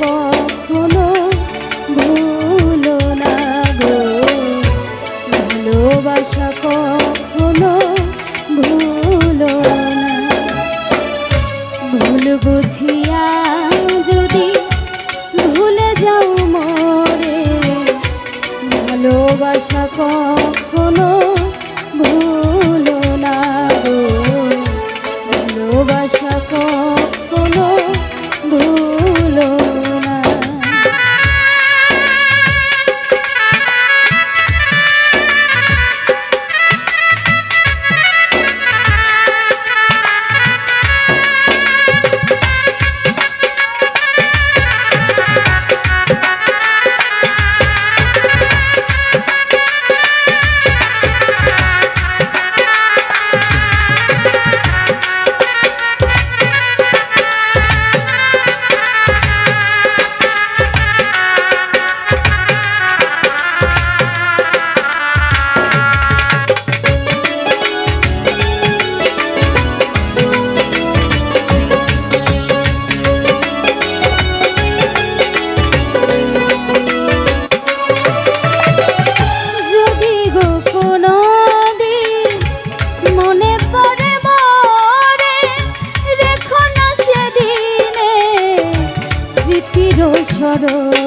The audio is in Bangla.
কখনো ভুলো না গো। ভালোবাসা কখনো ভুলো না। ভুল বুঝিয়া যদি ভুলে যাও মরে। ভালোবাসা কখনো ভুল সরো